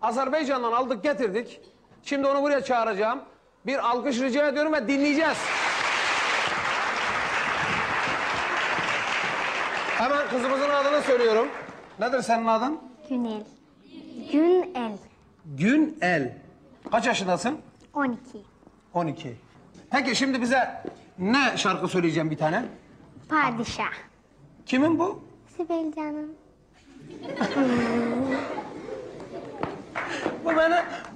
Azerbaycan'dan aldık getirdik. Şimdi onu buraya çağıracağım. Bir alkış rica ediyorum ve dinleyeceğiz. Hemen kızımızın adını söylüyorum. Nedir senin adın? Günel. Günel. Günel. Kaç yaşındasın? 12. 12. Peki şimdi bize ne şarkı söyleyeceğim bir tane? Padişah. Kimin bu? Sibel canım.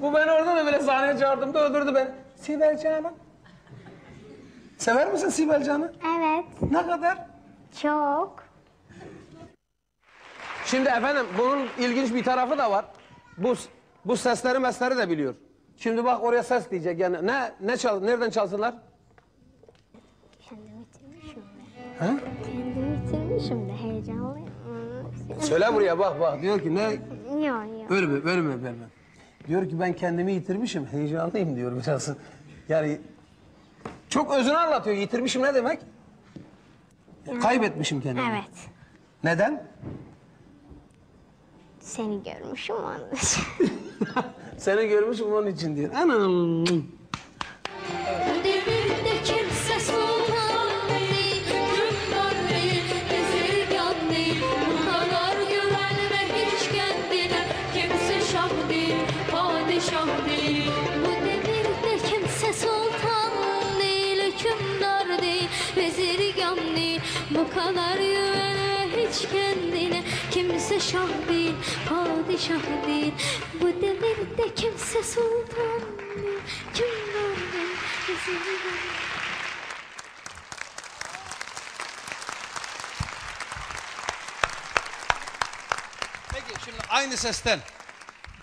Bu beni, orada da böyle sahneye çağırdığımda öldürdü beni. Sibel Canım. Sever misin Sibel Can'ı? Evet. Ne kadar? Çok. Şimdi efendim bunun ilginç bir tarafı da var. Bu bu sesleri mesleri de biliyor. Şimdi bak oraya ses diyecek yani ne ne çal nereden çalsınlar? Kendimi bitirmişim de. Ha? Kendimi bitirmişim de heyecanlıyım. Söyle buraya bak bak diyor ki ne Yok yok. ölme ölme ölme. Diyor ki ben kendimi yitirmişim heyecanlıyım diyor biraz. Yani çok özünü anlatıyor yitirmişim ne demek? Kaybetmişim kendimi. Evet. Neden? Seni görmüşüm onun için. Seni görmüşüm onun için diyor. Anam. Padişah değil. Bu devirde kimse sultan değil, hükümdar değil, bezirgan değil. Bu kadar güvenme hiç kendine, kimse şah değil, padişah değil. Bu devirde kimse sultan değil, hükümdar değil, bezirgan değil. Peki şimdi aynı sesten.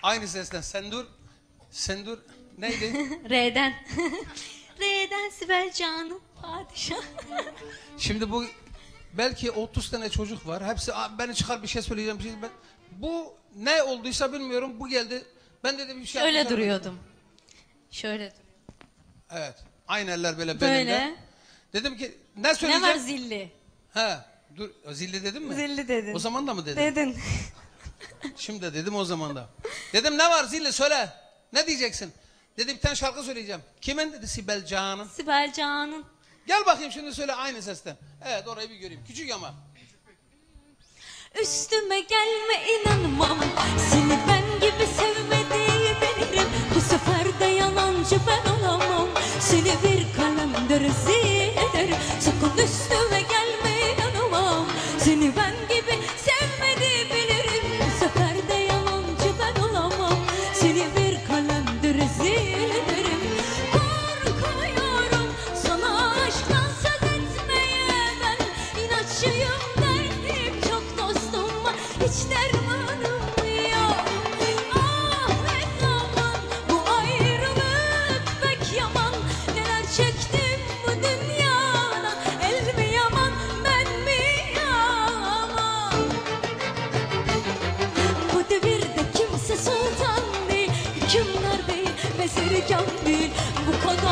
Aynı sesten. Sen dur. Sen dur. Neydi? R'den. R'den Sibel Canım padişah. şimdi bu belki 30 tane çocuk var. Hepsi "Aa, beni çıkar bir şey söyleyeceğim. Bir şey. Ben, bu ne olduysa bilmiyorum. Bu geldi. Ben de bir şey Şöyle duruyordum. Şöyle dur- Evet. Aynı eller böyle Böyle. belimde. Dedim ki ne Ne söyleyeceğim? var zilli? He. Dur. Zilli dedim mi? Zilli dedin. O zaman da mı dedin? Dedin. Şimdi de dedim o zaman da. Dedim ne var zilli söyle. Ne diyeceksin? Dedi bir tane şarkı söyleyeceğim. Kimin dedi Sibel Can'ın. Sibel Canım. Gel bakayım şimdi söyle aynı sesten. Evet orayı bir göreyim. Küçük ama. Üstüme gelme inanmam Seni ben gibi sevmediği bilirim Bu sefer de yalancı ben olamam Seni bir kalemde rezil ederim Sakın üstüme sultan değil, hükümdar değil, bezirgan değil. Bu kadar